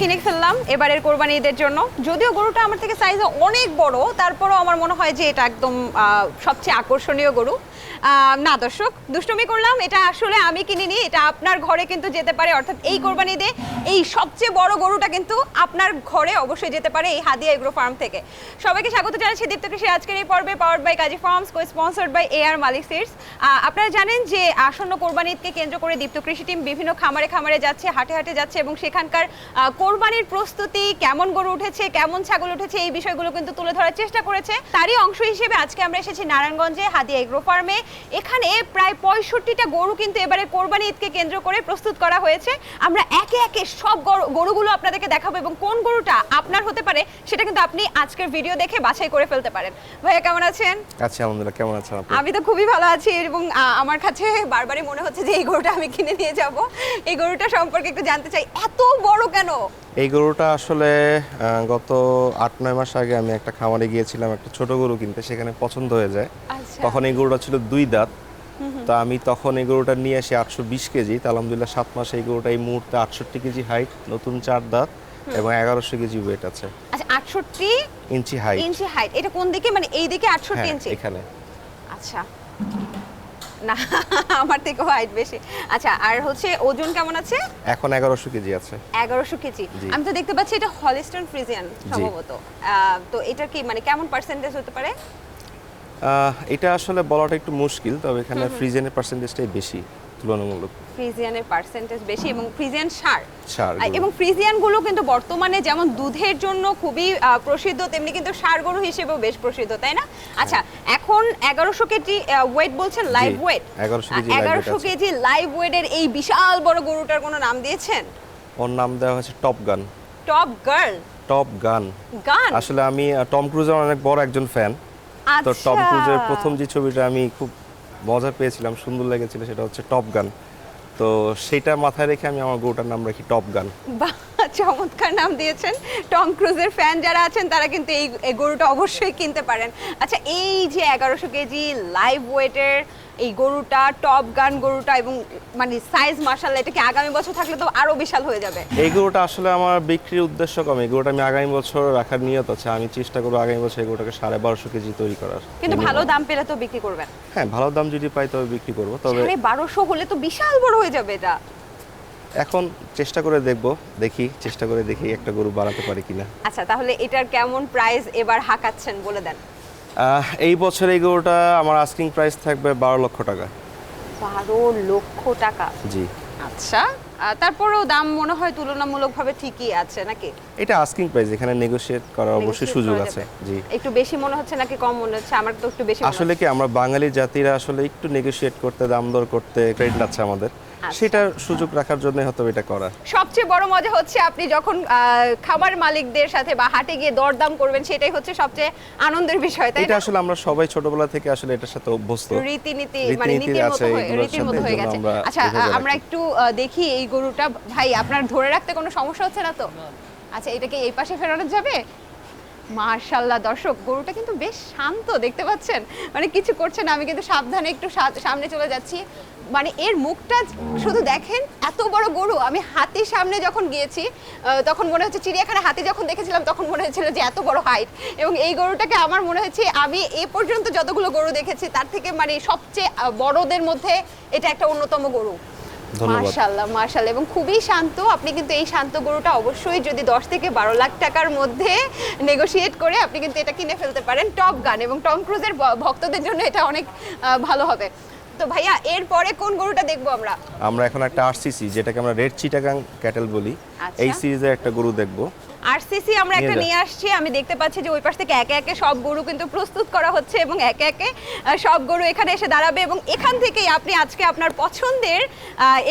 কিনে ফেললাম এবারের কোরবানি ঈদের জন্য। যদিও গরুটা আমার থেকে সাইজ অনেক বড়, তারপরও আমার মনে হয় যে এটা একদম সবচেয়ে আকর্ষণীয় গরু। না দর্শক, দুষ্টমি করলাম, এটা আসলে আমি কিনিনি, এটা আপনার ঘরে কিন্তু যেতে পারে, অর্থাৎ এই কোরবানি ঈদে এই সবচেয়ে বড় গরুটা কিন্তু আপনার ঘরে অবশ্যই যেতে পারে এই হাদিয়া এগ্রো ফার্ম থেকে। সবাইকে স্বাগত জানাচ্ছি দীপ্ত কৃষি আজকের এই পর্বে powered by Kazi farms co sponsored by R Malik seeds আপনারা জানেন যে আসন্ন কোরবানি ঈদকে কেন্দ্র করে দীপ্ত কৃষি টিম বিভিন্ন খামারে খামারে যাচ্ছে, হাটে হাটে যাচ্ছে এবং সেখানকার কোরবানির প্রস্তুতি কেমন গরু উঠেছে, কেমন ছাগল উঠেছে এই বিষয়গুলো কিন্তু তুলে ধরার চেষ্টা করেছে। তারই অংশ হিসেবে আজকে আমরা এসেছি নারায়ণগঞ্জে হাদিয়া এগ্রো ফার্মে। এখানে প্রায় পঁয়ষট্টিটা গরু কিন্তু এবারে কোরবানি ঈদকে কেন্দ্র করে প্রস্তুত করা হয়েছে। আমরা একে একে সব গরু- গরুগুলো আপনাদেরকে দেখাবো এবং কোন গরুটা আপনার হতে পারে সেটা কিন্তু আপনি আজকের ভিডিও দেখে বাছাই করে ফেলতে পারেন। ভাইয়া কেমন আছেন? আচ্ছা আলহামদুলিল্লাহ। কেমন আছেন আপনি? আমি তো খুবই ভালো আছি এবং আমার কাছে বারবারই মনে হচ্ছে যে এই গরুটা আমি কিনে নিয়ে যাব। এই গরুটা সম্পর্কে একটু জানতে চাই এত বড় কেন? এই গরুটা আসলে গত আট নয় মাস আগে আমি একটা খামারে গিয়েছিলাম একটা ছোট গরু কিনতে সেখানে পছন্দ হয়ে যায়। আচ্ছা। তখন এই গরুটা ছিল দুই দাঁত। তো আমি তখন এই গরুটা নিয়ে আসি আটশো বিশ কেজি। তো আলহামদুলিল্লাহ সাত মাসে এই গরুটা এই মুহূর্তে আটষট্টি কেজি হাইট নতুন চার দাঁত এবং এগারোশো কেজি ওয়েট আছে। আচ্ছা আটষট্টি ইঞ্চি হাইট ইঞ্চি হাইট এটা কোন দিকে? মানে এই দিকে আটষট্টি হ্যাঁ ইঞ্চি? এখানে। আচ্ছা। না আমার থেকে হাইট বেশি। আচ্ছা আর হচ্ছে ওজন কেমন আছে? এখন এগারোশো কেজি আছে। এগারোশো কেজি। আমি তো দেখতে পাচ্ছি এটা হলিস্টন ফ্রিজিয়ান সম্ভবত। তো এটা কি মানে কেমন পার্সেন্টেজ হতে পারে? এটা আসলে বলাটা একটু মুশকিল তবে এখানে ফ্রিজেনের পার্সেন্টেজটাই বেশি তুলনামূলক। ফ্রিজিয়ানের পার্সেন্টেজ বেশি এবং ফ্রিজিয়ান সার। সার এবং ফ্রিজিয়ানগুলো কিন্তু বর্তমানে যেমন দুধের জন্য খুবই প্রসিদ্ধ তেমনি কিন্তু সার গরু হিসেবেও বেশ প্রসিদ্ধ তাই না? আচ্ছা এখন এগারোশো কেজি ওয়েট বলছেন live weight 1100 K live weight এগারোশো। কেজি লাইভ ওয়েটের এই বিশাল বড় গরুটার কোনো নাম দিয়েছেন? ওর নাম দেওয়া হয়েছে টপ গান টপ গার্ল টপ গান গান আসলে আমি টম ক্রুজের অনেক বড় একজন ফ্যান তো টপ টম ক্রুজের প্রথম যে ছবিটা আমি খুব মজা পেয়েছিলাম সুন্দর লেগেছিল সেটা হচ্ছে টপ গান তো সেটা মাথায় রেখে আমি আমার গোটার নাম রাখি টপ গান বাহ, চমৎকার নাম দিয়েছেন। টম ক্রুজের ফ্যান যারা আছেন তারা কিন্তু এই গরুটা অবশ্যই কিনতে পারেন। আচ্ছা এই যে এগারোশো কেজি লাইভ ওয়েটের এই গরুটা টপ গান গরুটা এবং মানে সাইজ মার্শাল এটা কি আগামী বছর থাকলে তো আরও বিশাল হয়ে যাবে? এই গরুটা আসলে আমার বিক্রির উদ্দেশ্য কম। এই গরুটা আমি আগামী বছর রাখার নিয়ত আছে। আমি চেষ্টা করব আগামী বছর এই গরুটাকে সাড়ে বারোশো কেজি তৈরি করার। কিন্তু ভালো দাম পেলে তো বিক্রি করবেন। হ্যাঁ ভালো দাম যদি পাই তবে বিক্রি করব। তবে বারোশো হলে তো বিশাল বড় হয়ে যাবে এটা। এখন চেষ্টা করে দেখব দেখি চেষ্টা করে দেখি একটা গরু বাড়াতে পারি কিনা। আচ্ছা তাহলে এটার কেমন প্রাইস এবার হাঁকাচ্ছেন বলে দেন। এই বছর এই গরুটা আমার আস্কিং প্রাইস থাকবে বারো লক্ষ টাকা। বারো লক্ষ টাকা? জি। আচ্ছা তারপরেও দাম মনে হয় তুলনামূলকভাবে ঠিকই আছে নাকি? এটা আস্কিং প্রাইস এখানে নেগোশিয়েট করার অবশ্যই সুযোগ আছে জি। একটু বেশি মনে হচ্ছে নাকি কম মনে হচ্ছে? আমার তো একটু বেশি আসলে কি আমরা বাঙালি জাতিরা আসলে একটু নেগোশিয়েট করতে দাম দর করতে ক্রেডিট আছে আমাদের। সেটার সুযোগ রাখার জন্য হয়তো এটা করা। সবচেয়ে বড় মজা হচ্ছে আপনি যখন খামার মালিকদের সাথে বা হাটে গিয়ে দরদাম করবেন সেটাই হচ্ছে সবচেয়ে আনন্দের বিষয় তাই এটা আসলে আমরা সবাই ছোটবেলা থেকে আসলে এটার সাথে অভ্যস্ত। রীতিনীতি মানে নীতির মতো হয়ে- রীতির মতো হয়ে গেছে। আচ্ছা আমরা একটু দেখি এই গরুটা। ভাই আপনার ধরে রাখতে কোনো সমস্যা হচ্ছে না তো? আচ্ছা এটাকে এই পাশে ফেরানো যাবে? মার্শাল্লাহ দর্শক গরুটা কিন্তু বেশ শান্ত দেখতে পাচ্ছেন? মানে কিছু করছে না আমি কিন্তু সাবধানে একটু সামনে চলে যাচ্ছি। মানে এর মুখটা শুধু দেখেন এত বড় গরু। আমি হাতির সামনে যখন গিয়েছি তখন মনে হচ্ছে চিড়িয়াখানা হাতি যখন দেখেছিলাম তখন মনে হয়েছিল যে এত বড় হাইট এবং এই গরুটাকে আমার মনে হয়েছে আমি এ পর্যন্ত যতগুলো গরু দেখেছি তার থেকে মানে সবচেয়ে বড়দের মধ্যে এটা একটা অন্যতম গরু। মার্শাল্লাহ মার্শাল্লাহ এবং খুবই শান্ত আপনি কিন্তু এই শান্ত গরুটা অবশ্যই যদি দশ থেকে বারো লাখ টাকার মধ্যে নেগোশিয়েট করে আপনি কিন্তু এটা কিনে ফেলতে পারেন। টপ গান এবং টম ক্রুজের ভক্তদের জন্য এটা অনেক ভালো হবে। তো ভাইয়া এরপরে কোন গরুটা দেখব আমরা? আমরা এখন একটা আরসিসি যেটাকে আমরা রেড চিটাগাং ক্যাটেল বলি। আচ্ছা। এই সিরিজের একটা গরু দেখব। আরসিসি আমরা একটা নিয়ে আসছি আমি দেখতে পাচ্ছি যে ওই পাশ থেকে একে একে সব গরু কিন্তু প্রস্তুত করা হচ্ছে এবং একে একে সব গরু এখানে এসে দাঁড়াবে এবং এখান থেকেই আপনি আজকে আপনার পছন্দের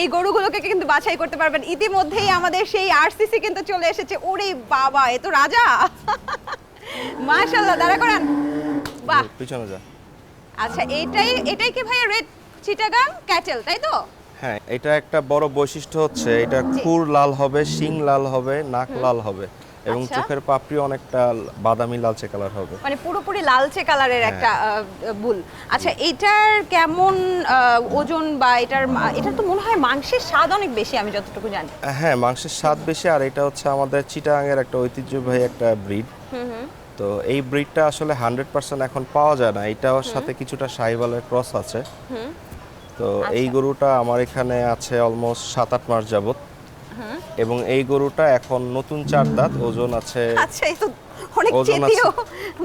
এই গরুগুলোকে কিন্তু বাছাই করতে পারবেন। ইতিমধ্যেই আমাদের সেই আরসিসি কিন্তু চলে এসেছে। ওরে বাবা এ তো রাজা! মাশাল্লাহ দাঁড়া করান। বাহ। পিছনে যা। আচ্ছা এটাই এটাই কি ভাইয়া রেড? চিটাগাং ক্যাটেল তাই তো? হ্যাঁ এটা একটা বড় বৈশিষ্ট্য হচ্ছে এটা। খুর লাল হবে শিং লাল হবে নাক লাল হবে এবং আচ্ছা। চোখের পাপড়ি অনেকটা বাদামি লালচে কালার হবে। মানে পুরোপুরি লালচে কালারের হ্যাঁ। একটা বুল। আচ্ছা এটার কেমন ওজন বা এটার এটার তো মনে হয় মাংসের স্বাদ অনেক বেশি আমি যতটুকু জানি। হ্যাঁ মাংসের স্বাদ বেশি আর এটা হচ্ছে আমাদের চিটাগাংয়ের একটা ঐতিহ্যবাহী একটা ব্রিড। তো এই ব্রিডটা আসলে হান্ড্রেড পার্সেন্ট এখন পাওয়া যায় না এটার সাথে কিছুটা সাহিবালের ক্রস আছে। তো এই আচ্ছা। গরুটা আমার এখানে আছে অলমোস্ট সাত আট মাস যাবত এবং এই গরুটা এখন নতুন চার দাঁত ওজন আছে আচ্ছা এই তো অনেক চেতীয়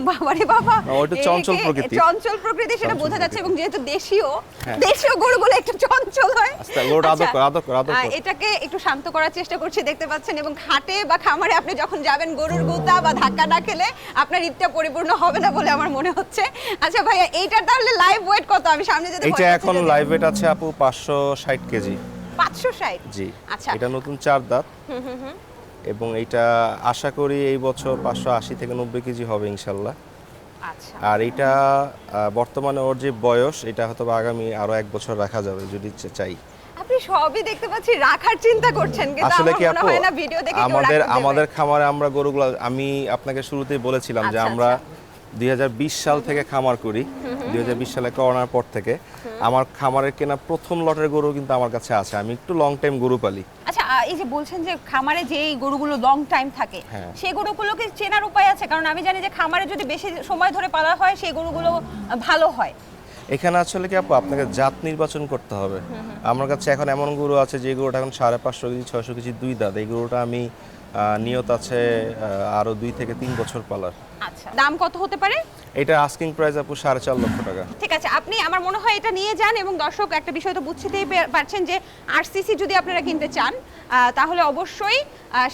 বাবারে বাবা। ওটা চঞ্চল প্রকৃতির। চঞ্চল প্রকৃতি সেটা বোঝা যাচ্ছে এবং যেহেতু দেশীয় হ্যাঁ। দেশীয় গরুগুলো একটু চঞ্চল হয়। আচ্ছা। এটাকে একটু শান্ত করার চেষ্টা করছি দেখতে পাচ্ছেন এবং ঘাটে বা খামারে আপনি যখন যাবেন গরুর গুতা বা ধাক্কা না খেলে আপনার ঈদটা পরিপূর্ণ হবে না বলে আমার মনে হচ্ছে। আচ্ছা ভাইয়া এইটার তাহলে লাইভ ওয়েট কত? আমি সামনে যেতে এটা এখন লাইভ ওয়েট আছে আপু পাঁচশো ষাট কেজি। পাঁচশো ষাট? জি। আচ্ছা। এটা নতুন চার দাঁত। এবং এটা আশা করি এই বছর পাঁচশো আশি থেকে নব্বই কেজি হবে ইনশাল্লাহ। আচ্ছা। আর এটা বর্তমানে ওর যে বয়স এটা হয়তো আগামী আরও এক বছর রাখা যাবে যদি চাই। আপনি সবই দেখতে পাচ্ছি রাখার চিন্তা করছেন কিন্তু আসলে কি আপু আমাদের আমাদের খামারে আমরা গরুগুলো আমি আপনাকে শুরুতেই বলেছিলাম যে আচ্ছা, আমরা আচ্ছা। দু হাজার বিশ সাল থেকে খামার করি। দু হাজার বিশ সালে করোনার পর থেকে। আমার খামারের কেনা প্রথম লটের গরু কিন্তু আমার কাছে আছে। আমি একটু লং টাইম গরু পালি। আচ্ছা এই যে বলছেন যে খামারে যেই গরুগুলো লং টাইম থাকে হ্যাঁ। সেই গরুগুলোকে চেনার উপায় আছে? কারণ আমি জানি যে খামারে যদি বেশি সময় ধরে পালা হয় সেই গরুগুলো ভালো হয়। এখানে আসলে কি আপু আপনাকে জাত নির্বাচন করতে হবে। আমার কাছে এখন এমন গরু আছে যে গরুটা এখন সাড়ে পাঁচশো কেজি ছয়শো কেজি দুই দাঁত। এই গরুটা আমি নিয়ত আছে আরও দুই থেকে তিন বছর পালার। আচ্ছা। দাম কত হতে পারে? এটা আস্কিং প্রাইস আপু সাড়ে চার লক্ষ টাকা। ঠিক আছে আপনি আমার মনে হয় এটা নিয়ে যান এবং দর্শক একটা বিষয় তো বুঝতেই পারছেন যে আরসিসি যদি আপনারা কিনতে চান তাহলে অবশ্যই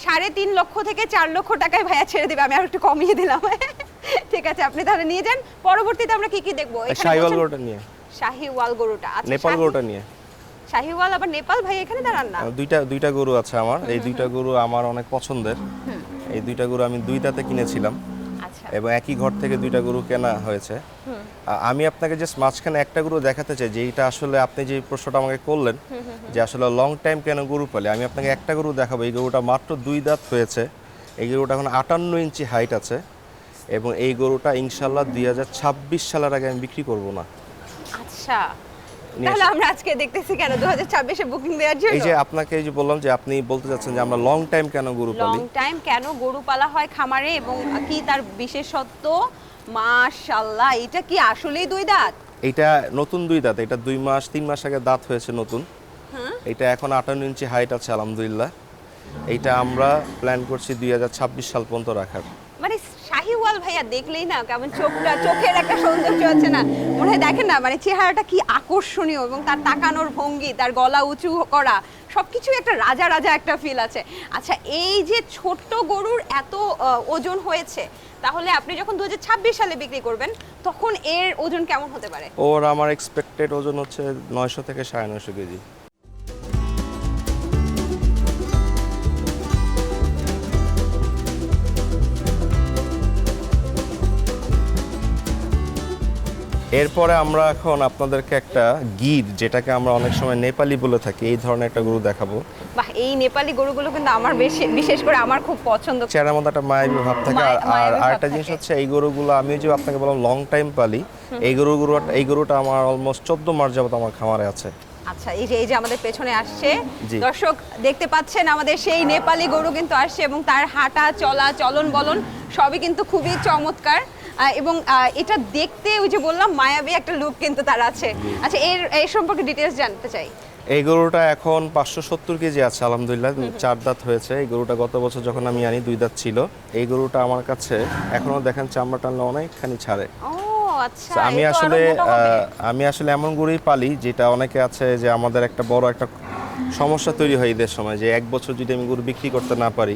সাড়ে তিন লক্ষ থেকে চার লক্ষ টাকায় ভাইয়া ছেড়ে দেবে আমি আর একটু কমিয়ে দিলাম। ঠিক আছে আপনি তাহলে নিয়ে যান পরবর্তীতে আমরা কি কি দেখব? শাহিওয়াল গরুটা নিয়ে। শাহিওয়াল গরুটা আচ্ছা নেপাল গরুটা নিয়ে। শাহিওয়াল আবার নেপাল ভাই এখানে দাঁড়ান না? দুইটা দুইটা গরু আছে আমার। এই দুইটা গরু আমার অনেক পছন্দের। এই দুইটা গরু আমি দুই দাঁতে কিনেছিলাম। আচ্ছা। এবং একই ঘর থেকে দুইটা গরু কেনা হয়েছে। আমি আপনাকে জাস্ট মাঝখানে একটা গরু দেখাতে চাই যে এটা আসলে আপনি যে প্রশ্নটা আমাকে করলেন যে আসলে লং টাইম কেন গরু পালে আমি আপনাকে একটা গরু দেখাবো। এই গরুটা মাত্র দুই দাঁত হয়েছে। এই গরুটা এখন আটান্ন ইঞ্চি হাইট আছে। এবং এই গরুটা ইনশাল্লাহ দুই হাজার ছাব্বিশ সালের আগে আমি বিক্রি করব না। আচ্ছা। তাহলে আমরা আজকে দেখতেছি কেন? দু হাজার ছাব্বিশে বুকিং দেওয়ার জন্য। এই যে আপনাকে এই যে বললাম যে আপনি বলতে চাচ্ছেন যে আমরা লং টাইম কেন গরু লং টাইম কেন গরু পালা হয় খামারে এবং কি তার বিশেষত্ব? মাশাল্লাহ এটা কি আসলেই দুই দাঁত? এটা নতুন দুই দাঁত এটা দুই মাস তিন মাস আগে দাঁত হয়েছে নতুন। হ্যাঁ? এটা এখন আটান্ন ইঞ্চি হাইট আছে আলহামদুলিল্লাহ। এইটা আমরা প্ল্যান করছি দুই হাজার ছাব্বিশ সাল পর্যন্ত রাখার। মানে শাহিওয়াল ভাইয়া, দেখলেই না কেমন চোখটা চোখের একটা সৌন্দর্য আছে না। মনে হয় দেখেন না মানে চেহারাটা কি আকর্ষণীয় এবং তার তাকানোর ভঙ্গি, তার গলা উঁচু করা সবকিছু একটা রাজা রাজা একটা ফিল আছে। আচ্ছা এই যে ছোট্ট গরুর এত ওজন হয়েছে, তাহলে আপনি যখন দু হাজার ছাব্বিশ সালে বিক্রি করবেন, তখন এর ওজন কেমন হতে পারে? ওর আমার এক্সপেক্টেড ওজন হচ্ছে নয়শো থেকে সাড়ে নয়শো কেজি। এরপরে আমরা এখন আপনাদেরকে একটা গির যেটাকে আমরা অনেক সময় নেপালি বলে থাকি। এই ধরনের একটা গরু দেখাবো। বাহ এই নেপালি গরুগুলো কিন্তু আমার বেশি বিশেষ করে আমার খুব পছন্দ। চেহারার মধ্যে একটা মায়াবী ভাব থাকে। আর আরেকটা জিনিস হচ্ছে এই গরুগুলো আমি যে আপনাকে বললাম লং টাইম পালি এই গরু গরুগুলো এই গরুটা আমার অলমোস্ট চোদ্দ মাস যাবত আমার খামারে আছে। আচ্ছা এই যে এই যে আমাদের পেছনে আসছে। দর্শক দেখতে পাচ্ছেন আমাদের সেই নেপালি গরু কিন্তু আসছে এবং তার হাঁটা চলা চলন বলন সবই কিন্তু খুবই চমৎকার। এবং এটা দেখতে ওই যে বললাম মায়াবী একটা লুক কিন্তু তার আছে। আচ্ছা এর এই সম্পর্কে ডিটেলস জানতে চাই। এই গরুটা এখন পাঁচশো সত্তর কেজি আছে আলহামদুলিল্লাহ। চার দাঁত হয়েছে। এই গরুটা গত বছর যখন আমি আনি দুই দাঁত ছিল। এই গরুটা আমার কাছে এখনও দেখেন চামড়া টানলে অনেকখানি ছাড়ে। আচ্ছা আমি আসলে আমি আসলে এমন গরুই পালি যেটা অনেকে আছে যে আমাদের একটা বড় একটা সমস্যা তৈরি হয় ঈদের সময় যে এক বছর যদি আমি গরু বিক্রি করতে না পারি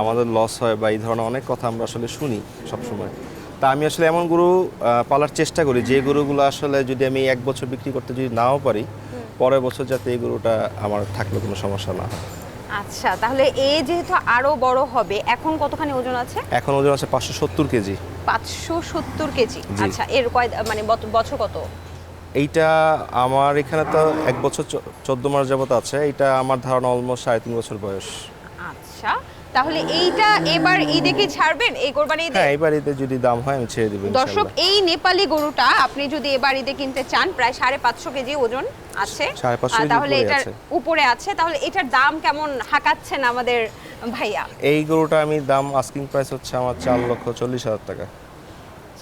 আমাদের লস হয় বা এই ধরনের অনেক কথা আমরা আসলে শুনি সবসময়। তা আমি আসলে এমন গরু পালার চেষ্টা করি। যে গরুগুলো আসলে যদি আমি এক বছর বিক্রি করতে যদি নাও পারি পরের বছর যাতে এই গরুটা আমার থাকলে কোনো সমস্যা না আচ্ছা তাহলে এ যেহেতু আরও বড় হবে এখন কতখানি ওজন আছে? এখন ওজন আছে পাঁচশো সত্তর কেজি। পাঁচশো সত্তর কেজি। আচ্ছা এর কয় মানে বছর কত? এইটা আমার এখানে তো এক বছর চোদ্দ মাস যাবত আছে। এটা আমার ধারণা অলমোস্ট সাড়ে তিন বছর বয়স। তাহলে এইটা এবার ঈদে কি ছাড়বেন? এই কোরবানি ঈদে? হ্যাঁ এবার ঈদে যদি দাম হয় আমি ছেড়ে দিব দর্শক এই নেপালি গরুটা আপনি যদি এবার ঈদে কিনতে চান প্রায় সাড়ে পাঁচশো কেজি ওজন আছে। 550 তাহলে এটার উপরে আছে। তাহলে এটার দাম কেমন হাঁকাচ্ছেন আমাদের ভাইয়া? এই গরুটা আমি দাম আস্কিং প্রাইস হচ্ছে আমার চার লক্ষ চল্লিশ হাজার টাকা।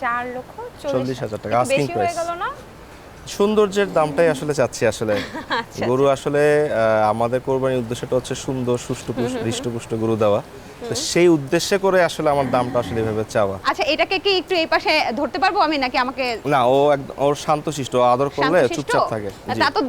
চার লক্ষ চল্লিশ হাজার টাকা, হয়ে গেল না? সৌন্দর্যের দামটাই আসলে চাচ্ছি আসলে। আচ্ছা, গরু আসলে আহ, আমাদের কোরবানির উদ্দেশ্যটা হচ্ছে সুন্দর সুষ্ঠু হৃষ্টপুষ্ট গরু দেওয়া। তো সেই উদ্দেশ্যে করে আসলে আমার দামটা আসলে এভাবে চাওয়া। আচ্ছা এটাকে কি একটু এই পাশে ধরতে পারব আমি নাকি আমাকে না ও একদম ওর শান্তশিষ্ট আদর করলে চুপচাপ থাকে। তা তো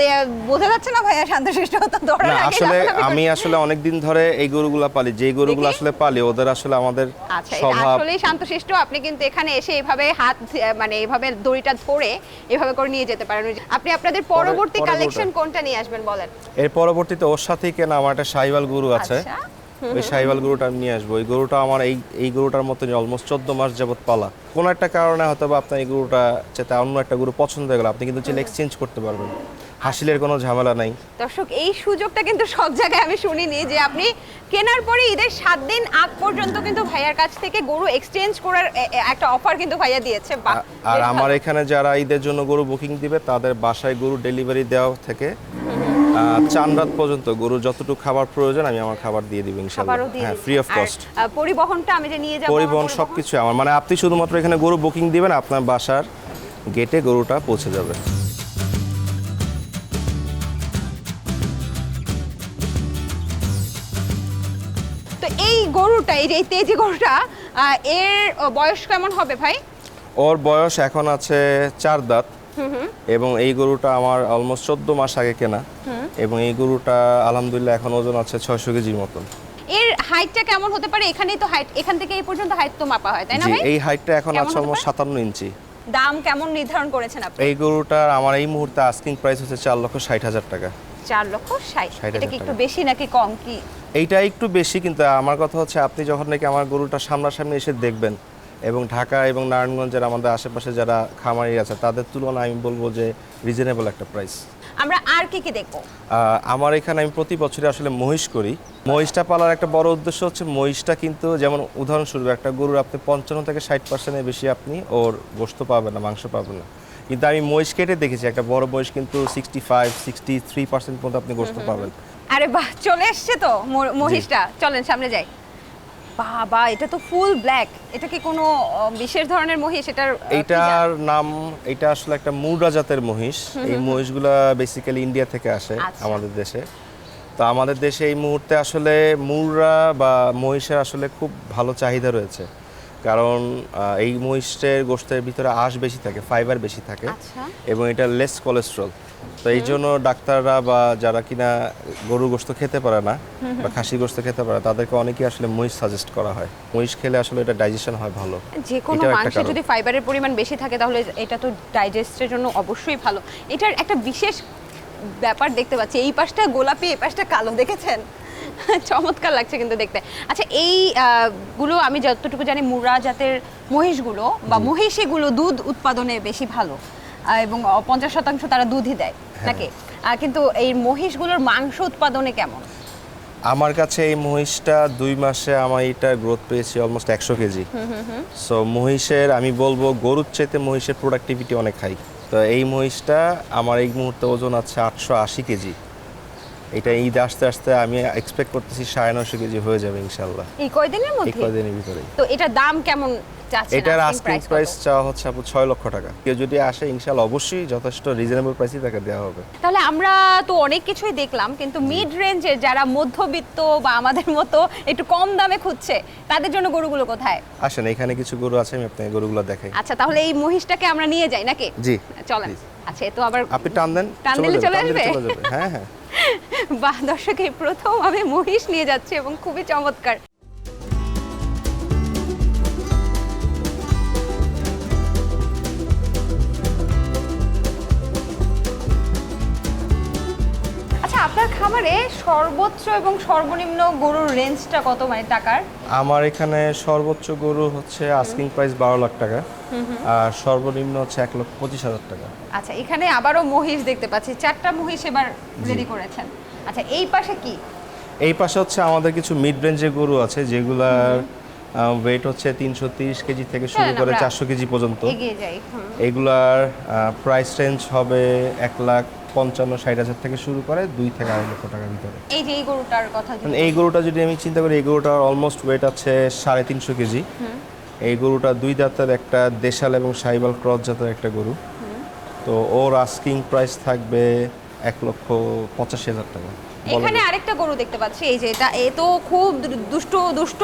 বোঝা যাচ্ছে না ভাইয়া শান্তশিষ্ট তো ধরে না আসলে আমি আসলে অনেক দিন ধরে এই গরুগুলা পালি যেই গরুগুলো আসলে পালি ওদের আসলে আমাদের আচ্ছা স্বভাব। আসলেই শান্তশিষ্ট। আপনি কিন্তু এখানে এসে এভাবে হাত মানে এভাবে দড়িটা ধরে এভাবে করে নিয়ে যেতে পারেন। আপনি আপনাদের পরবর্তী কালেকশন কোনটা? নিয়ে আসবেন বলেন? এর পরবর্তীতে ওর সাথেই কেনা আমার একটা সাইওয়াল গরু আছে। আচ্ছা। ওই সাইওয়াল গরুটা আমি নিয়ে আসব। ওই গরুটা আমার এই এই গরুটার মতনই অলমোস্ট চোদ্দ মাস যাবত পালা। কোনো একটা কারণে হয়তো বা আপনার এই গরুটা চেতে অন্য একটা গরু পছন্দ হয়ে গেল। আপনি কিন্তু চাইলে এক্সচেঞ্জ করতে পারবেন। হাসিলের কোনো ঝামেলা নাই। দর্শক এই সুযোগটা কিন্তু সব জায়গায় আমি শুনিনি যে আপনি কেনার পরে ঈদের সাত দিন আগ পর্যন্ত কিন্তু ভাইয়ার কাছ থেকে গরু এক্সচেঞ্জ করার একটা অফার কিন্তু ভাইয়া দিয়েছে। আর আমার এখানে যারা ঈদের জন্য গরু বুকিং দিবে তাদের বাসায় গরু ডেলিভারি দেওয়া থেকে চান রাত পর্যন্ত গরু যতটুকু খাবার প্রয়োজন আমি আমার খাবার দিয়ে দিব ইনশাআল্লাহ হ্যাঁ ফ্রি অফ কস্ট পরিবহনটা আমি যে নিয়ে যাব পরিবহন সবকিছু আমার। মানে আপনি শুধুমাত্র এখানে গরু বুকিং দিবেন আপনার বাসার গেটে গরুটা পৌঁছে যাবে। তো এই গরুটা এই তেজি গরুটা এর বয়স কেমন হবে ভাই? ওর বয়স এখন আছে চার দাঁত। এবং এই গরুটা আমার অলমোস্ট চোদ্দ মাস আগে কেনা। এবং এই গরুটা আলহামদুলিল্লাহ এখন ওজন আছে ছয়শো কেজির মতন। এর হাইটটা কেমন হতে পারে? এখানেই তো হাইট এখান থেকে এই পর্যন্ত হাইট তো মাপা হয় তাই না ভাই? এই হাইটটা এখন আছে অলমোস্ট সাতান্ন ইঞ্চি। দাম কেমন নির্ধারণ করেছেন আপনি? এই গরুটার আমার এই মুহূর্তে আস্কিং প্রাইস হচ্ছে চার লক্ষ ষাট হাজার টাকা। চার লক্ষ ষাট। এটা কি একটু বেশি নাকি কম? কি? এইটা একটু বেশি কিন্তু আমার কথা হচ্ছে আপনি যখন নাকি আমার গরুটা সামনাসামনি এসে দেখবেন এবং ঢাকা এবং নারায়ণগঞ্জের আমাদের আশেপাশে যারা খামারি আছে তাদের তুলনায় আমি বলব যে রিজনেবল একটা প্রাইস আমরা আর কি কি দেখব? আমার এখানে আমি প্রতি বছরে আসলে মহিষ করি। মহিষটা পালার একটা বড় উদ্দেশ্য হচ্ছে মহিষটা কিন্তু যেমন উদাহরণস্বরূপ একটা গরুর আপনি পঞ্চান্ন থেকে ষাট পার্সেন্টের বেশি আপনি ওর গোস্ত পাবেন না মাংস পাবেন না। কিন্তু আমি মহিষ কেটে দেখেছি একটা বড় মহিষ কিন্তু sixty five sixty three percent পর্যন্ত আপনি গোস্ত পাবেন। আরে বাহ চলে এসছে তো মহিষটা। চলেন সামনে যাই। বাবা এটা তো ফুল ব্ল্যাক এটা কি কোনো বিশেষ ধরনের মহিষ? এটার? এইটার নাম এটা আসলে একটা মুররা জাতের মহিষ। এই মহিষগুলা বেসিক্যালি ইন্ডিয়া থেকে আসে আচ্ছা। আমাদের দেশে। তো আমাদের দেশে এই মুহূর্তে আসলে মুররা বা মহিষের আসলে খুব ভালো চাহিদা রয়েছে। কারণ এই মহিষের গোষ্ঠের ভিতরে আঁশ বেশি থাকে ফাইবার বেশি থাকে। আচ্ছা। এবং এটা লেস কোলেস্ট্রল তো এই জন্য ডাক্তাররা বা যারা কিনা গরু গোস্ত খেতে পারে না বা খাসি গোস্ত খেতে পারে তাদেরকে অনেকে আসলে মহিষ সাজেস্ট করা হয়। মহিষ খেলে আসলে এটা ডাইজেশন হয় ভালো। যে কোনো মাংসে যদি ফাইবারের পরিমাণ বেশি থাকে তাহলে এটা তো ডাইজেস্টের জন্য অবশ্যই ভালো। এটার একটা বিশেষ ব্যাপার দেখতে পাচ্ছি। এই পাশটা গোলাপি এই পাশটা কালো দেখেছেন? চমৎকার লাগছে কিন্তু দেখতে। আচ্ছা এই গুলো আমি যতটুকু জানি মুরা জাতের মহিষগুলো বা মহিষীগুলো দুধ উৎপাদনে বেশি ভালো। এবং পঞ্চাশ শতাংশ তারা দুধই দেয় হ্যাঁ। নাকি? কিন্তু এই মহিষগুলোর মাংস উৎপাদনে কেমন? আমার কাছে এই মহিষটা দুই মাসে আমার এটা গ্রোথ পেয়েছি অলমোস্ট একশো কেজি। সো মহিষের আমি বলব গরুর চাইতে মহিষের প্রোডাক্টিভিটি অনেক হাই তো এই মহিষটা আমার এই মুহূর্তে ওজন আছে আটশো আশি কেজি। এটা ঈদ আসতে আসতে আমি এক্সপেক্ট করতেছি সাড়ে নশো কেজি হয়ে যাবে ইনশাল্লাহ এই কয়দিনের মধ্যে এই মধ্যে? কদিনের ভিতরেই তো এটার দাম কেমন এটার আস্কিং প্রাইস চাওয়া হচ্ছে আপু ছয় লক্ষ টাকা। কেউ যদি আসে ইনশাল্লাহ অবশ্যই যথেষ্ট রিজনেবল প্রাইসই তাকে দেওয়া হবে। তাহলে আমরা তো অনেক কিছুই দেখলাম কিন্তু মিড রেঞ্জের যারা মধ্যবিত্ত বা আমাদের মতো একটু কম দামে খুঁজছে তাদের জন্য গরুগুলো কোথায়? আসেন এখানে কিছু গরু আছে আমি আপনাকে গরুগুলো দেখাই। আচ্ছা তাহলে এই মহিষটাকে আমরা নিয়ে যাই নাকি? জি। চলেন। আচ্ছা তো আবার আপনি টান দেন টান দিলে চলে আসবে? হ্যাঁ হ্যাঁ। বাহ দর্শক প্রথম আমি মহিষ নিয়ে যাচ্ছি এবং খুবই চমৎকার। আপনার সর্বোচ্চ এবং সর্বনিম্ন গরুর রেঞ্জটা কত মানে টাকার? আমার এখানে সর্বোচ্চ গরু হচ্ছে আস্কিং প্রাইস বারো লাখ টাকা আর সর্বনিম্ন হচ্ছে এক লক্ষ পঁচিশ হাজার টাকা। আচ্ছা এখানে আবারও মহিষ দেখতে পাচ্ছি। চারটা মহিষ এবার রেডি করেছেন। আচ্ছা এই পাশে কি? এই পাশে হচ্ছে আমাদের কিছু মিড রেঞ্জের গরু আছে যেগুলার ওয়েট হচ্ছে তিনশো তিরিশ কেজি থেকে শুরু করে চারশো কেজি পর্যন্ত। এগুলার প্রাইস রেঞ্জ হবে এক লাখ পঞ্চান্ন ষাট হাজার থেকে শুরু করে দুই থেকে আড়াই লক্ষ টাকার ভিতরে। এই যে এই গরুটার কথা মানে এই গরুটা যদি আমি চিন্তা করি এই গরুটার অলমোস্ট ওয়েট আছে সাড়ে তিনশো কেজি। এই গরুটা দুই দাঁতের একটা দেশাল এবং সাইবাল ক্রস জাতের একটা গরু। তো ওর আস্কিং প্রাইস থাকবে এক লক্ষ পঁচাশি হাজার টাকা। এখানে। আরেকটা গরু দেখতে পাচ্ছি এই যে এটা এ তো খুব দুষ্ট দুষ্ট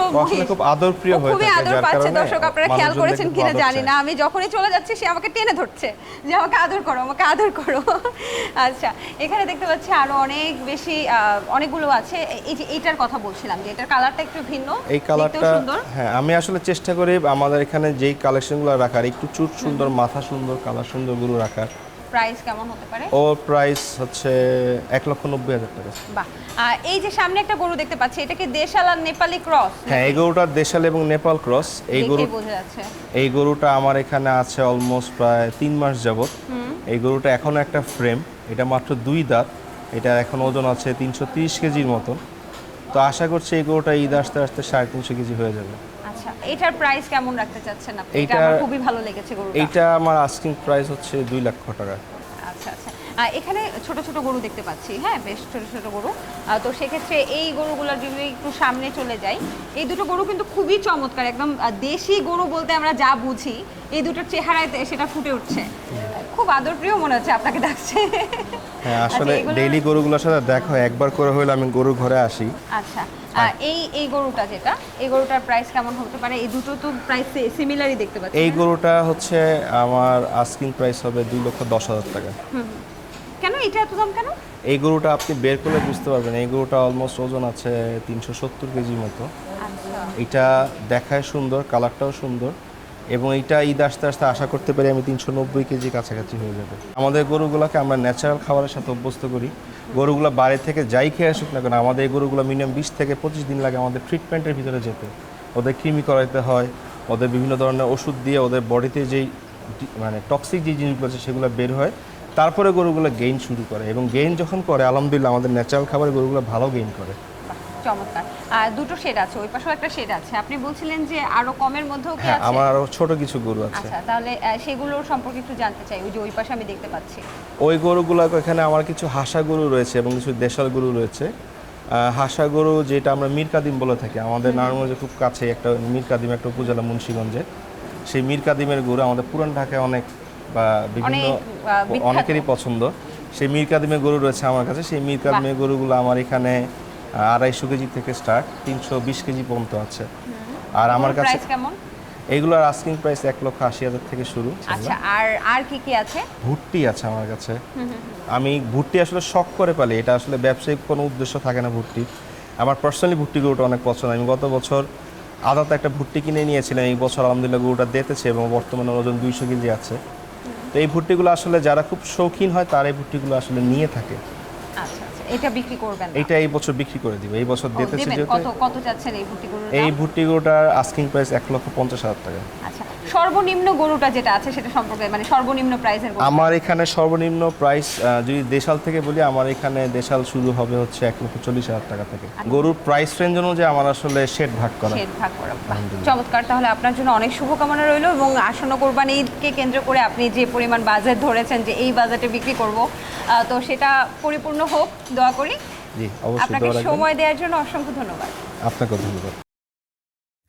খুব আদর প্রিয় হয়ে খুবই আদর পাচ্ছে দর্শক আপনারা খেয়াল করেছেন কিনা জানি না আমি যখনই চলে যাচ্ছি সে আমাকে টেনে ধরছে যে আমাকে আদর করো আমাকে আদর করো। আচ্ছা এখানে দেখতে পাচ্ছি আরও অনেক বেশি অনেকগুলো আছে। এই যে এইটার কথা বলছিলাম যে এটার কালারটা একটু ভিন্ন এই কালারটা সুন্দর। হ্যাঁ আমি আসলে চেষ্টা করি আমাদের এখানে যেই কালেকশনগুলো রাখার একটু চুট সুন্দর মাথা সুন্দর কালার সুন্দর গরু রাখার। প্রাইস কেমন হতে পারে? ওর প্রাইস হচ্ছে এক লক্ষ নব্বই হাজার টাকা। বাহ। এই যে সামনে একটা গরু দেখতে পাচ্ছি এটা কি দেশাল আর নেপালি ক্রস? হ্যাঁ এই গরুটার দেশাল এবং নেপাল ক্রস। এই গরু এই গরুটা আমার এখানে আছে অলমোস্ট প্রায় তিন মাস যাবত এই গরুটা এখনও একটা ফ্রেম এটা মাত্র দুই দাঁত। এটা এখন ওজন আছে তিনশো তিরিশ কেজির মতন। তো আশা করছি এই গরুটা ঈদ আসতে আসতে সাড়ে তিনশো কেজি হয়ে যাবে। আচ্ছা এটার প্রাইস কেমন রাখতে চাচ্ছেন আপনি? এটা আমার খুবই ভালো লেগেছে গরুটা। এইটা আমার আস্কিং প্রাইস হচ্ছে দুই লক্ষ টাকা। আচ্ছা আচ্ছা। এখানে ছোট ছোট গরু দেখতে পাচ্ছি হ্যাঁ বেশ ছোট ছোট গরু। তো সেক্ষেত্রে এই গরুগুলোর যদি একটু সামনে চলে যাই এই দুটো গরু কিন্তু খুবই চমৎকার একদম দেশি গরু বলতে আমরা যা বুঝি এই দুটোর চেহারায় সেটা ফুটে উঠছে। খুব আদরপ্রিয় মনে হচ্ছে আপনাকে ডাকছে হ্যাঁ আচ্ছা, আসলে ডেইলি গরুগুলোর সাথে দেখা একবার করে হইলে আমি গরু ঘরে আসি। আচ্ছা এই এই গরুটা যেটা এই গরুটার প্রাইস কেমন হতে পারে? এই দুটো তো প্রাইস সিমিলারই দেখতে পাচ্ছি এই হ্যাঁ? গরুটা হচ্ছে আমার আস্কিং প্রাইস হবে দুই লক্ষ দশ হাজার টাকা। কেন? এটা এত দাম কেন? এই গরুটা আপনি বের করলে বুঝতে পারবেন এই গরুটা অলমোস্ট ওজন আছে তিনশো সত্তর কেজির মতো। আচ্ছা। এটা দেখায় সুন্দর কালারটাও সুন্দর। এবং এইটা ঈদ আস্তে আস্তে আশা করতে পারি আমি তিনশো নব্বই কেজি কাছাকাছি হয়ে যাবে। আমাদের গরুগুলোকে আমরা ন্যাচারাল খাবারের সাথে অভ্যস্ত করি। গরুগুলো বাইরে থেকে যাই খেয়ে আসুক না কেন, আমাদের এই গরুগুলো মিনিমাম বিশ থেকে পঁচিশ দিন লাগে আমাদের ট্রিটমেন্টের ভিতরে যেতে। ওদের কৃমি করাইতে হয়, ওদের বিভিন্ন ধরনের ওষুধ দিয়ে ওদের বডিতে যেই মানে টক্সিক যে জিনিসগুলো আছে সেগুলো বের হয়। তারপরে গরুগুলো গেইন শুরু করে এবং গেইন যখন করে, আলহামদুলিল্লাহ আমাদের ন্যাচারাল খাবারের গরুগুলো ভালো গেইন করে। চমৎকার। আর দুটো শেড আছে ওই পাশেও একটা শেড আছে। আপনি বলছিলেন যে আরও কমের মধ্যেও কি হ্যাঁ আছে? আমার আরও ছোট কিছু গরু আছে। আচ্ছা তাহলে সেগুলোর সম্পর্কে একটু জানতে চাই। ওই যে ওই পাশে আমি দেখতে পাচ্ছি। ওই গরুগুলো এখানে আমার কিছু হাসা গরু রয়েছে এবং কিছু দেশাল গরু রয়েছে। হাসা গরু যেটা আমরা মীর কাদিম বলে থাকি। আমাদের নারায়ণগঞ্জে খুব কাছে একটা মীর কাদিম একটা উপজেলা মুন্সিগঞ্জে সেই মীর কাদিমের গরু আমাদের পুরান ঢাকায় অনেক বা বিভিন্ন। অনেকেরই পছন্দ। সেই মীর কাদিমের গরু রয়েছে আমার কাছে। সেই মীর কাদিমের গরুগুলো আমার এখানে আড়াইশো কেজি থেকে স্টার্ট তিনশো বিশ কেজি পর্যন্ত আছে। আর আমার কাছে কেমন? এইগুলোর আস্কিং প্রাইস এক লক্ষ আশি হাজার থেকে শুরু আচ্ছা আর আর কি কি আছে? ভুট্টি আছে আমার কাছে। আমি ভুট্টি আসলে শখ করে পালি এটা আসলে ব্যবসায়িক কোনো উদ্দেশ্য থাকে না ভুট্টি। আমার পার্সোনালি ভুট্টি গরুটা অনেক পছন্দ। আমি গত বছর আদাতে একটা ভুট্টি কিনে নিয়েছিলাম এই বছর আলহামদুলিল্লাহ গরুটা দিতেছে এবং বর্তমানে ওজন দুইশো কেজি আছে। তো এই ভুট্টিগুলো আসলে যারা খুব শৌখিন হয় তারা এই ভুট্টিগুলো আসলে নিয়ে থাকে। এটা বিক্রি করবেন এটা এই বছর বিক্রি করে দিব। এই বছর দিতেছি কত কত যাচ্ছে এই ভুট্টি গরুর এই? ভুট্টি গরুটার আস্কিং প্রাইস এক লক্ষ পঞ্চাশ হাজার টাকা। আচ্ছা সর্বনিম্ন গরুটা যেটা আছে সেটা সম্পর্কে মানে সর্বনিম্ন প্রাইসের আমার এখানে সর্বনিম্ন প্রাইস যদি দেশাল থেকে বলি আমার এখানে দেশাল শুরু হবে হচ্ছে এক লক্ষ চল্লিশ হাজার টাকা থেকে। গরুর প্রাইস রেঞ্জ অনুযায়ী আমার আসলে শেড ভাগ করা। শেড ভাগ করা। চমৎকার। তাহলে আপনার জন্য অনেক শুভকামনা রইল এবং আসন্ন কোরবানি ঈদকে কেন্দ্র করে আপনি যে পরিমাণ বাজেট ধরেছেন যে এই বাজেটে বিক্রি করব তো সেটা পরিপূর্ণ হোক। দোয়া করি। জি অবশ্যই আপনাকে সময় দেওয়ার জন্য অসংখ্য ধন্যবাদ। আপনাকে ধন্যবাদ।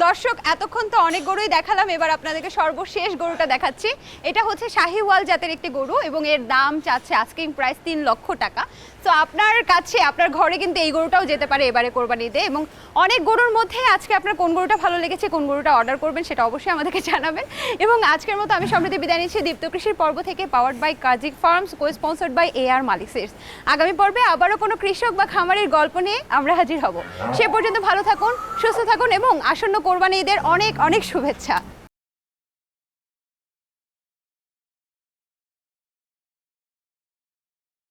দর্শক, এতক্ষণ তো অনেক গরুই দেখালাম, এবার আপনাদেরকে সর্বশেষ গরুটা দেখাচ্ছি। এটা হচ্ছে শাহিওয়াল জাতের একটি গরু এবং এর দাম চাচ্ছে আস্কিং প্রাইস তিন লক্ষ টাকা। তো আপনার কাছে, আপনার ঘরে কিন্তু এই গরুটাও যেতে পারে এবারে কোরবানিতে এবং অনেক গরুর মধ্যে আজকে আপনার কোন গরুটা ভালো লেগেছে, কোন গরুটা অর্ডার করবেন সেটা অবশ্যই আমাদেরকে জানাবেন। এবং আজকের মতো আমি সম্প্রতি বিদায় নিচ্ছি দীপ্ত কৃষির পর্ব থেকে powered by Kazi farms co sponsored by A R Malik seeds আগামী পর্বে আবারও কোনো কৃষক বা খামারের গল্প নিয়ে আমরা হাজির হব। সে পর্যন্ত ভালো থাকুন, সুস্থ থাকুন এবং আসন্ন কোরবানি ঈদের অনেক অনেক শুভেচ্ছা।